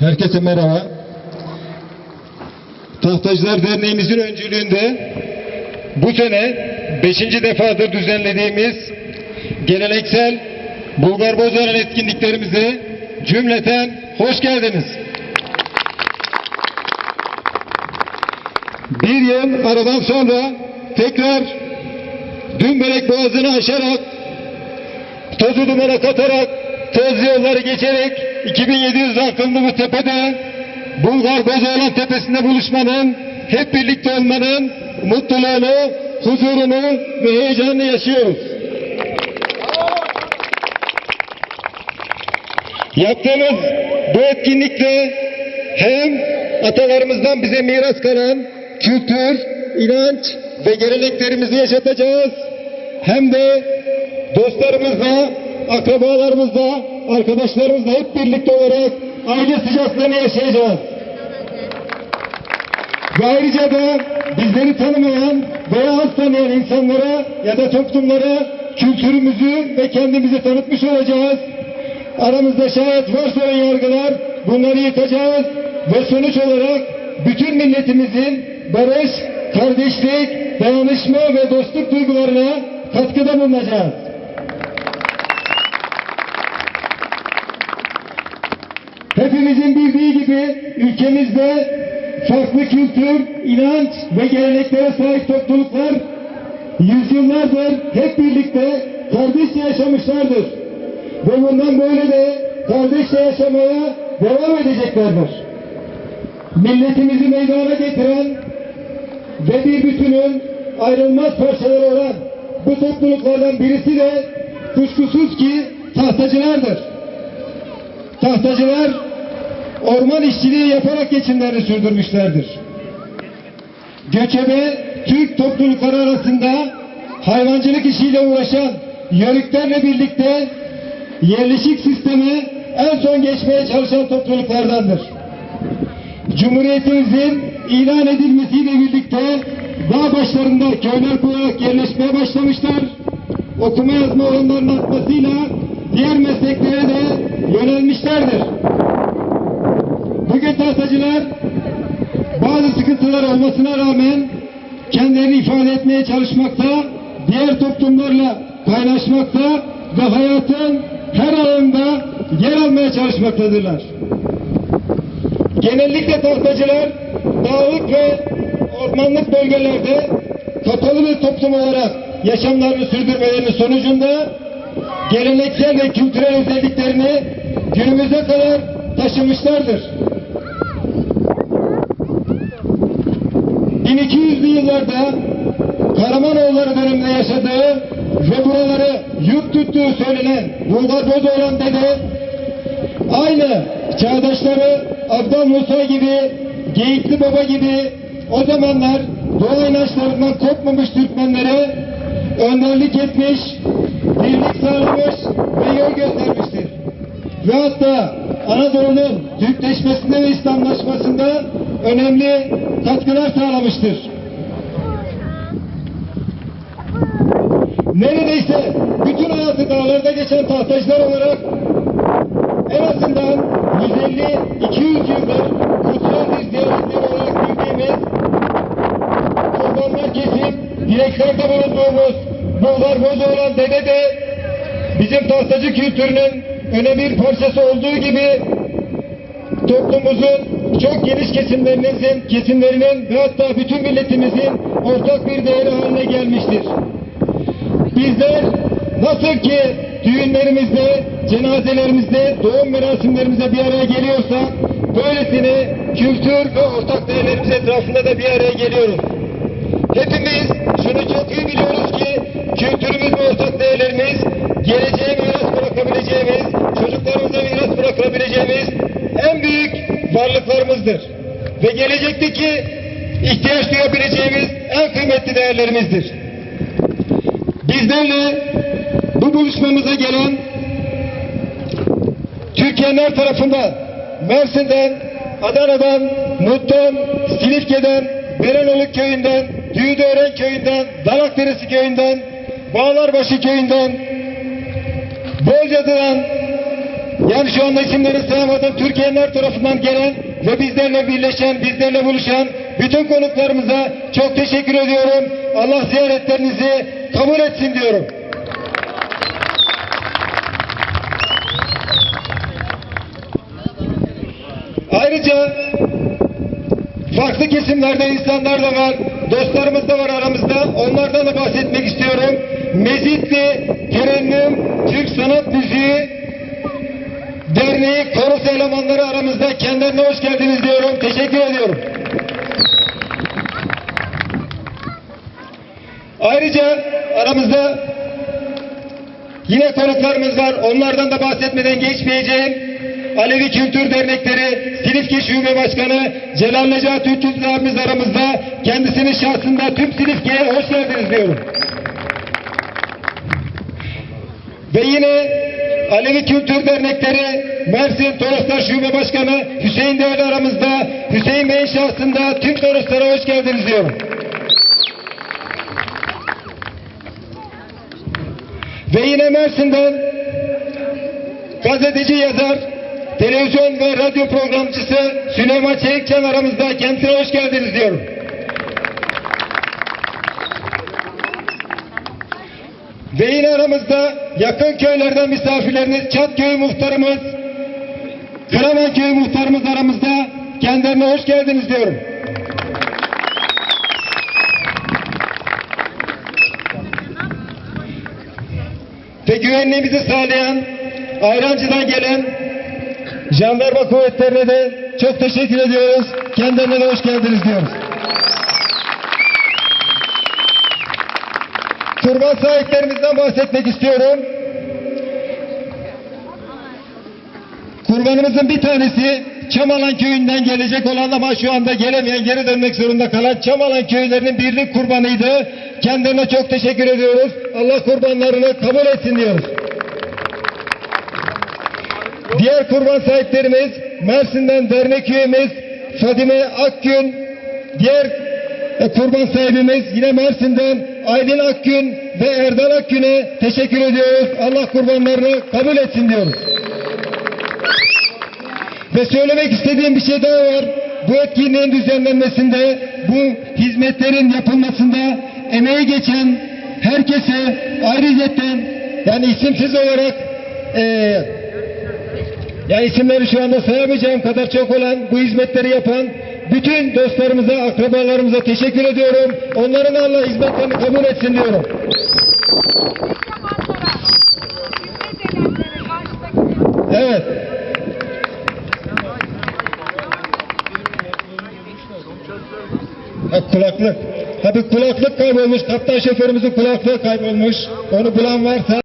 Herkese merhaba. Tahtacılar Derneğimizin öncülüğünde bu sene beşinci defadır düzenlediğimiz geleneksel Bulgar Bozaran etkinliklerimize cümleten hoş geldiniz. Bir yıl aradan sonra tekrar Dümbelek Boğazı'nı aşarak tozu dumana katarak toz yolları geçerek 2700 akıllı bu tepede Bulgar Bozoğlan Tepesi'nde buluşmanın hep birlikte olmanın mutluluğunu, huzurunu ve heyecanını yaşıyoruz. Yaptığımız bu etkinlikte hem atalarımızdan bize miras kalan kültür, inanç ve geleneklerimizi yaşatacağız. Hem de dostlarımızla, akrabalarımızla, arkadaşlarımızla hep birlikte olarak aile sıcaklığını yaşayacağız. Ve ayrıca da bizleri tanımayan veya az tanıyan insanlara ya da toplumlara kültürümüzü ve kendimizi tanıtmış olacağız. Aramızda şayet varsa ön yargılar bunları yıkacağız ve sonuç olarak bütün milletimizin barış, kardeşlik, dayanışma ve dostluk duygularına katkıda bulunacağız. Ülkemizde farklı kültür, inanç ve geleneklere sahip topluluklar yüzyıllardır hep birlikte kardeşçe yaşamışlardır. Ve bundan böyle de kardeşçe yaşamaya devam edeceklerdir. Milletimizi meydana getiren ve bir bütünün ayrılmaz parçaları olan bu topluluklardan birisi de kuşkusuz ki tahtacılardır. Tahtacılar orman işçiliği yaparak geçimlerini sürdürmüşlerdir. Göçebe Türk toplulukları arasında hayvancılık işiyle uğraşan yörüklerle birlikte yerleşik sisteme en son geçmeye çalışan topluluklardandır. Cumhuriyetimizin ilan edilmesiyle birlikte dağ başlarında köyler kurarak yerleşmeye başlamışlar. Okuma yazma oranlarının artmasıyla diğer mesleklere de yönelmişlerdir. Bugün tahtacılar bazı sıkıntılar olmasına rağmen kendilerini ifade etmeye çalışmakta, diğer toplumlarla kaynaşmakta ve hayatın her alanında yer almaya çalışmaktadırlar. Genellikle tahtacılar dağlık ve ormanlık bölgelerde kapalı bir toplum olarak yaşamlarını sürdürmelerinin sonucunda geleneksel ve kültürel özelliklerini günümüze kadar taşımışlardır. 1200'lü yıllarda Karamanoğulları döneminde yaşadığı ve buraları yurt tuttuğu söylenen Bulgar Bozoğlan dede aynı çağdaşları Abdal Musa gibi, Geyikli Baba gibi o zamanlar doğa inançlarından kopmamış Türkmenlere önderlik etmiş, birlik sağlamış ve yol göstermiştir. Ve hatta Anadolu'nun Türkleşmesinde ve İslamlaşmasında önemli katkılar sağlamıştır. Neredeyse bütün hayatı dağlarda geçen tahtacılar olarak en azından 150-200 yıldır kutsal bir ziyaretleri olarak bildiğimiz kurbanlar kesip dileklerde bulunduğumuz Bulgar Bozu olan dede de bizim tahtacı kültürünün önemli bir parçası olduğu gibi toplumumuzun çok geniş kesimlerinizin, kesimlerinin ve hatta bütün milletimizin ortak bir değeri haline gelmiştir. Bizler nasıl ki düğünlerimizde, cenazelerimizde, doğum merasimlerimizde bir araya geliyorsak, böylesine kültür ve ortak değerlerimiz etrafında da bir araya geliyoruz. Hepimiz şunu çok iyi biliyoruz ki kültürümüz ve ortak değerlerimiz geleceğe miras bırakabileceğimiz, çocuklarımıza miras bırakabileceğimiz en büyük varlıklarımızdır. Ve gelecekteki ihtiyaç duyabileceğimiz en kıymetli değerlerimizdir. Bizlerle bu buluşmamıza gelen Türkiye'nin her tarafından Mersin'den, Adana'dan, Mutlu'dan, Silifke'den, Berenoluk köyünden, Düğüdören köyünden, Dalakderesi köyünden, Bağlarbaşı köyünden, Bolca'dan Yani şu anda isimleri sayamadım. Türkiye'nin her tarafından gelen ve bizlerle birleşen, bizlerle buluşan bütün konuklarımıza çok teşekkür ediyorum. Allah ziyaretlerinizi kabul etsin diyorum. Ayrıca farklı kesimlerden insanlar da var, dostlarımız da var aramızda. Onlardan da bahsetmek istiyorum. Mezitli Terennüm Türk Sanat Müziği Derneği koros elemanları aramızda. Kendilerine hoş geldiniz diyorum. Teşekkür ediyorum. Ayrıca aramızda yine konuklarımız var. Onlardan da bahsetmeden geçmeyeceğim. Alevi Kültür Dernekleri Silifke Şube Başkanı Celal Necati Üçüz abimiz aramızda. Kendisinin şahsında tüm Silifke'ye hoş geldiniz diyorum. Ve yine Alevi Kültür Dernekleri Mersin Toroslar Şube Başkanı Hüseyin Değerli aramızda. Hüseyin Bey'in şahsında tüm Toroslara hoş geldiniz diyorum. Ve yine Mersin'den gazeteci yazar, televizyon ve radyo programcısı Süleyman Çelikcan aramızda. Kendisine hoş geldiniz diyorum. Ve yine aramızda yakın köylerden misafirleriniz Çatköy muhtarımız, Karaman köyü muhtarımız aramızda. Kendilerine hoş geldiniz diyorum. Ve güvenliğimizi sağlayan Ayrancı'dan gelen jandarma kuvvetlerine de çok teşekkür ediyoruz. Kendilerine de hoş geldiniz diyoruz. Kurban sahiplerimizden bahsetmek istiyorum. Kurbanımızın bir tanesi Çamalan köyünden gelecek olan ama şu anda gelemeyen geri dönmek zorunda kalan Çamalan köylerinin birlik kurbanıydı. Kendilerine çok teşekkür ediyoruz. Allah kurbanlarını kabul etsin diyoruz. Diğer kurban sahiplerimiz Mersin'den dernek üyemiz Fadime Akgün, diğer e, kurban sahibimiz yine Mersin'den Aylin Akgün ve Erdal Akgün'e teşekkür ediyoruz. Allah kurbanlarını kabul etsin diyoruz. Ve söylemek istediğim bir şey daha var. Bu etkinliğin düzenlenmesinde, bu hizmetlerin yapılmasında emeği geçen herkese ayrıyetten yani isimsiz olarak eee yani isimleri şu anda sayamayacağım kadar çok olan bu hizmetleri yapan bütün dostlarımıza, akrabalarımıza teşekkür ediyorum. Onların Allah hizmetlerini kabul etsin diyorum. Evet. Ha, kulaklık. Tabii kulaklık kaybolmuş. Kaptan şoförümüzün kulaklığı kaybolmuş. Onu bulan varsa